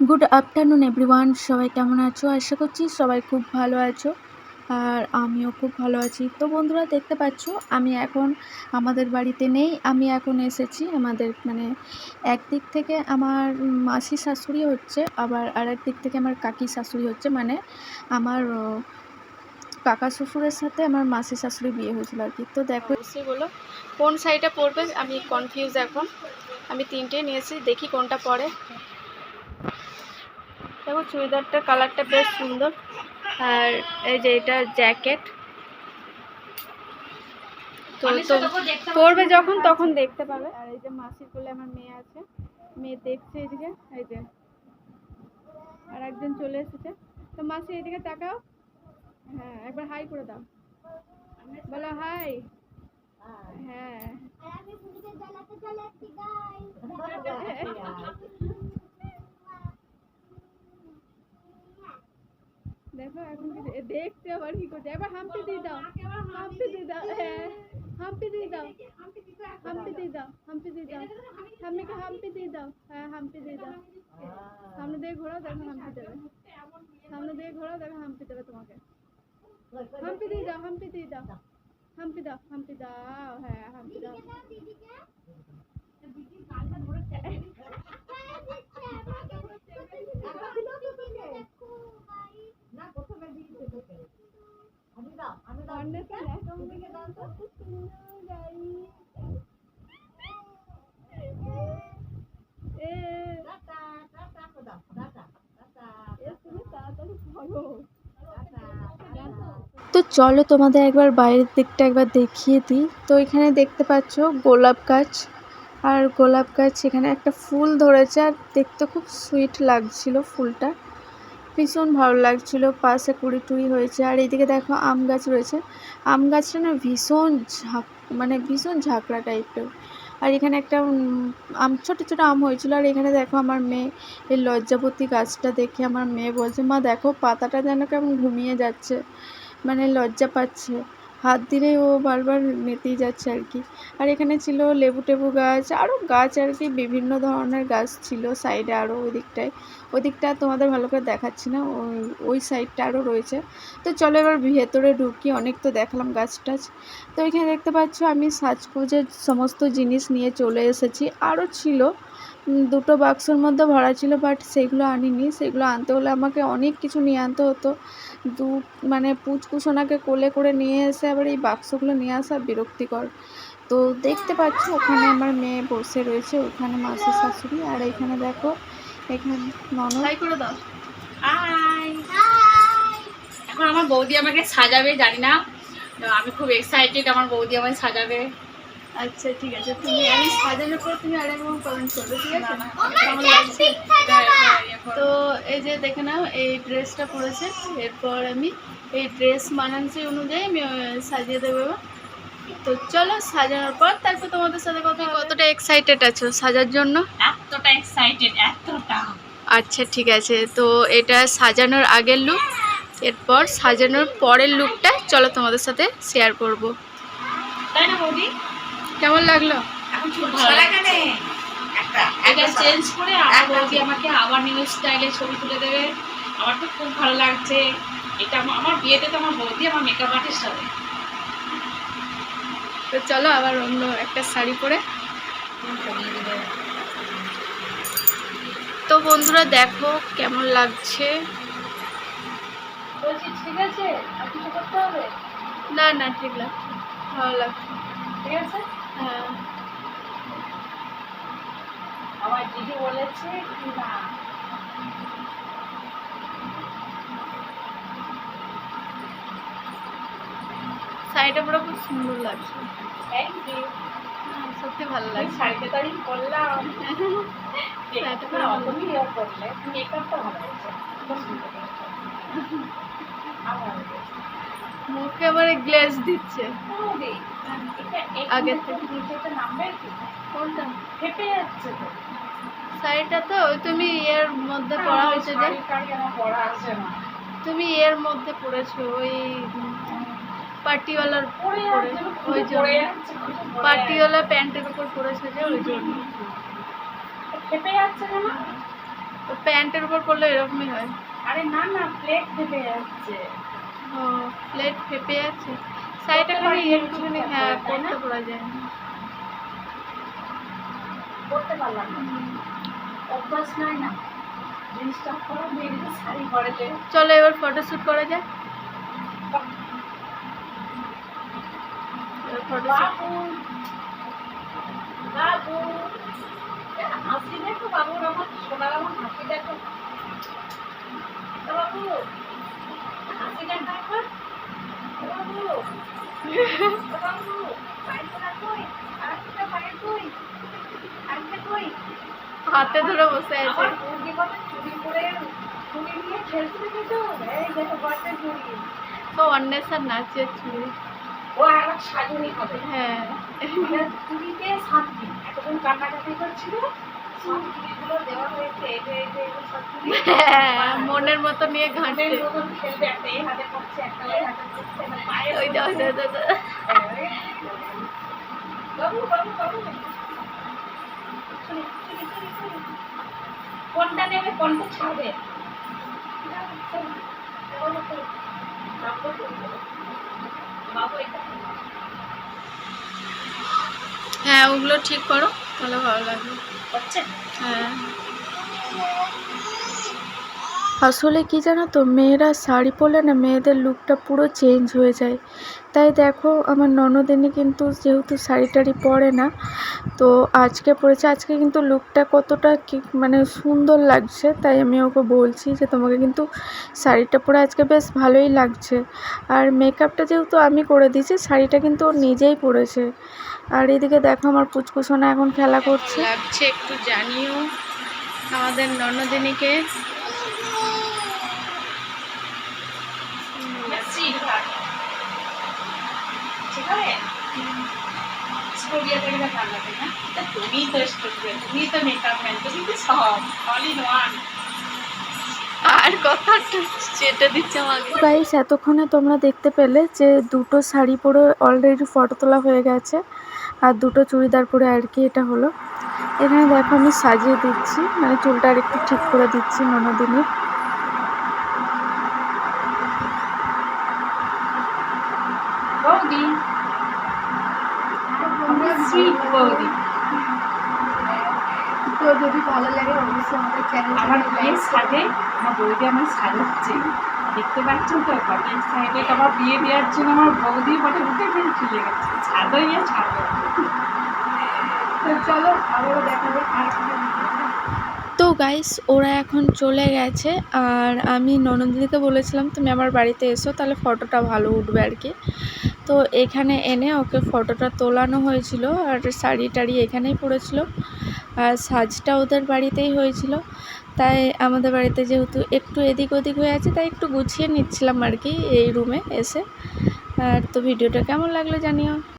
Good afternoon everyone সবাই কেমন আছো? আশা করছি সবাই খুব ভালো আছো আর আমিও খুব ভালো আছি। তো বন্ধুরা, দেখতে পাচ্ছ, আমি এখন আমাদের বাড়িতে নেই। আমি এখন এসেছি আমাদের মানে একদিক থেকে আমার মাসি শাশুড়ি হচ্ছে, আবার আরেক দিক থেকে আমার কাকি শাশুড়ি হচ্ছে। মানে আমার কাকা শ্বশুরের সাথে আমার মাসি শাশুড়ি বিয়ে হয়েছিল আর কি। তো দেখো বলো, কোন শাড়িটা পরবে? আমি কনফিউজ এখন। আমি তিনটে নিয়েছি, দেখি কোনটা পরে। দেখো চুড়িদারটার কালারটা বেশ সুন্দর। আর এই যে এটা জ্যাকেট। তো তো পরবে যখন তখন দেখতে পাবে। আর এই যে মাসির কোলে আমার মেয়ে আছে। মেয়ে দেখছে এদিকে এই যে। আর একজন চলে এসেছে। তো মাসি এদিকে তাকাও। হ্যাঁ একবার হাই করে দাও। বলো হাই। হ্যাঁ। দেখো এখন কি এ দেখতে আবার কি করছে এবার হাম্পি দিয়ে দাও হাম্পি দিয়ে দাও হ্যাঁ হাম্পি দিয়ে দাও হাম্পি দিয়ে দাও হাম্পি দিয়ে দাও ঠাম্মিকে হাম্পি দিয়ে দাও হ্যাঁ হাম্পি দিয়ে দাও সামনে দিয়ে ঘোরাও দেখো হাম্পি দেবে সামনে দিয়ে ঘোরাও দেখো হাম্পি দেবে তোমাকে হাম্পি দিয়ে দাও হাম্পি দিয়ে দাও হাম্পি দাও হাম্পি দাও হ্যাঁ হাম্পি দাও অন্বেষণ একদম দিকে দাও তো খুব সুন্দর গাড়ি এ এ তুমি তাড়াতাড়ি করো তো চলো তোমাদের একবার বাইরের দিকটা একবার দেখিয়ে দিই। তো এখানে দেখতে পাচ্ছ গোলাপ গাছ। আর গোলাপ গাছ এখানে একটা ফুল ধরেছে আর দেখতে খুব সুইট লাগছিল ফুলটা। ভীষণ ভালো লাগছিল, পাশে কুড়ি টুড়ি হয়েছে। আর এইদিকে দেখো আম গাছ রয়েছে। আম গাছটা না ভীষণ ঝাঁক মানে ভীষণ ঝাঁকড়া টাইপের আর এখানে একটা আম, ছোটো ছোটো আম হয়েছিল। আর এখানে দেখো আমার মেয়ে, এই লজ্জাপতি গাছটা দেখে আমার মেয়ে বলছে, মা, দেখো পাতাটা যেন কেমন ঘুমিয়ে যাচ্ছে মানে লজ্জা পাচ্ছে। হাত দিলেই ও বারবার নেতেই যাচ্ছে আর কি। আর এখানে ছিল লেবু টেবু গাছ আরও গাছ আর কি, বিভিন্ন ধরনের গাছ ছিল সাইডে আরও ওই দিকটায়। ওই দিকটা তোমাদের ভালো করে দেখাচ্ছি না, ওই ওই সাইডটা আরও রয়েছে। তো চলো এবার ভেতরে ঢুকি, অনেক তো দেখালাম গাছ টাছ। তো এখানে দেখতে পাচ্ছ আমি সাজগোজের সমস্ত জিনিস নিয়ে চলে এসেছি। আরও ছিল দুটো বাক্সের মধ্যে ভরা ছিল বাট সেগুলো আনিনি। সেগুলো আনতে হলে আমাকে অনেক কিছু নিয়ে আনতে হতো। দু মানে পুচকুসোনাকে কোলে করে নিয়ে এসে আবার এই বাক্সগুলো নিয়ে আসা বিরক্তিকর। তো দেখতে পাচ্ছ, ওখানে আমার মেয়ে বসে রয়েছে, ওখানে মাসির শাশুড়ি। আর এখানে দেখো, এখানে ননদ। করে দাও। এখন আমার বৌদি আমাকে সাজাবে, জানি না। আমি খুব এক্সাইটেড আমার বৌদি আমাকে সাজাবে। আচ্ছা ঠিক আছে। তুমি আমি সাজানোর পর তুমি আরেকবার কমেন্ট করবে ঠিক আছে? কেমন লাগছে এটা- এটা ইয়ে। তো এই যে দেখে নাও এই ড্রেসটা পরেছে। এরপর আমি এই ড্রেস মানানসি অনুযায়ী আমি সাজিয়ে দেবো তো চলো সাজানোর পর তারপর তোমাদের সাথে কথা কতটা এক্সাইটেড আছো সাজার জন্য? এতটা এক্সাইটেড এতটা। আচ্ছা ঠিক আছে। তো এটা সাজানোর আগের লুক এরপর সাজানোর পরের লুকটা চলো তোমাদের সাথে শেয়ার করব। তাই না বৌদি? কেমন লাগল? এখন খুব ভালো। এটা চেঞ্জ করে আমার বৌদি আমাকে আবার নিউ স্টাইলে ছবি তুলে দেবে। আমার তো খুব ভালো লাগছে। এটা আমার- বিয়েতে তো আমার বৌদি আমার মেকআপ আর্টিস্ট হবে। তো চলো আবার অন্য একটা শাড়ি পরে। তো বন্ধুরা দেখো কেমন লাগছে। বলছি ঠিক আছে? আর কিছু করতে হবে? না না ঠিক লাগছে। ভালো লাগছে। ঠিক আছে? আমার দিদি বলেছে কি না? শাড়িটা পুরো খুব সুন্দর লাগছে। থ্যাংক ইউ হ্যাঁ, সত্যি ভালো লাগছে। শাড়িতে তো আমি করলাম শাড়িটা মেকআপটা ভালো খুব সুন্দর। আমার মুখে আবার গ্লেজ দিচ্ছে বৌদি, এটা- এটা আগের নিচে- নিচেটা নামবে কি? কোনটা ফেটে যাচ্ছে তো। শাড়িটা তো ওই তুমি এর মধ্যে পরা হয়েছে যে না। তুমি এর মধ্যে পরেছো ওই পার্টিওয়ালার পরে পরে ওই জন্য পার্টিওয়ালা প্যান্টের উপর পরেছে যে ওই জন্য যাচ্ছে। যাচ্ছে কেন? প্যান্টের উপর পরলে এরকমই হয় আরে না না প্লেট ফেটে যাচ্ছে ও প্লেট ফেপে যাচ্ছে খালি পারি, একটুখানি হ্যাঁ করে? করতে পারা যায়। না করতে পারলাম না। অভ্যাস নাই না। জিনিসটা করো মেয়েদের শাড়ি পরেতে চলো এবার ফটোশ্যুট করা ফটোশ্যুট বাবু বাবু। হাসি দেখো বাবুর আমার সোনার আমার হাসি দেখো ও বাবু হাসি দেখো একবার ও বাবু ও বাবু পায়ের তোলা কই আরেকটা পায়ের কই আরেকটা কই হাতে ধরে বসে আছে। চুরি ও অন্বেষণ নাচে ও একবার সাজুনি হবে। হ্যাঁ। চুরিতে এতক্ষণ কান্নাকাটি করছিল চুরি। হ্যাঁ, মনের মতো নিয়ে ঘাঁটে ওই কোনটা নেবে কোনটা ছাড়বে। হ্যাঁ ওগুলো ঠিক করো তাহলে ভালো লাগবে। হচ্ছে? হ্যাঁ। আসলে কি জানো তো, মেয়েরা শাড়ি পরলে না মেয়েদের লুকটা পুরো চেঞ্জ হয়ে যায়। তাই দেখো, আমার ননদিনী কিন্তু যেহেতু শাড়ি টাড়ি পরে না, তো আজকে পরেছে, আজকে কিন্তু লুকটা কতটা কি মানে সুন্দর লাগছে, তাই আমি ওকে বলছি যে তোমাকে কিন্তু শাড়িটা পরে আজকে বেশ ভালোই লাগছে। আর মেকআপটা যেহেতু আমি করে দিয়েছি, শাড়িটা কিন্তু ও নিজেই পরেছে। আর এদিকে দেখো, আমার পুচকুসোনা এখন খেলা করছে। লাগছে, একটু জানিও আমাদের ননদিনীকে। স্টুডিও থেকে ভালো না? তা তুমি তো স্টুডিও তুমি তো মেকআপ ম্যান তুমি তো সব অল ইন ওয়ান আর দিচ্ছে আমাকে। গাইস এতক্ষণে তোমরা দেখতে পেলে যে দুটো শাড়ি পরে অলরেডি ফটো তোলা হয়ে গেছে আর দুটো চুড়িদার পরে আর কি এটা হলো। এখানে দেখো আমি সাজিয়ে দিচ্ছি মানে চুলটা আর একটু ঠিক করে দিচ্ছি ননদিনের বৌদি বৌদি তো যদি ভালো লাগে অবশ্যই আমাদের চ্যানেল আমার বিয়ের সাথে আমার বৌদি আমার সাজাচ্ছে দেখতে পাচ্ছেন তো সাইডে আমার বিয়ে দেওয়ার জন্য আমার বৌদি বটে উঠে ফেলে চলে গেছে। ছাদো ইয়ে ছাদো তো চলো আবারও আর তো গাইস ওরা এখন চলে গেছে আর আমি ননদিনীকে বলেছিলাম তুমি আমার বাড়িতে এসো তাহলে ফটোটা ভালো উঠবে আর কি। তো এখানে এনে ওকে ফটোটা তোলানো হয়েছিল আর শাড়ি টাড়ি এখানেই পড়েছিল। আর সাজটা ওদের বাড়িতেই হয়েছিল। তাই আমাদের বাড়িতে যেহেতু একটু এদিক ওদিক হয়ে আছে, তাই একটু গুছিয়ে নিচ্ছিলাম আর কি এই রুমে এসে। আর তো ভিডিওটা কেমন লাগল জানিও।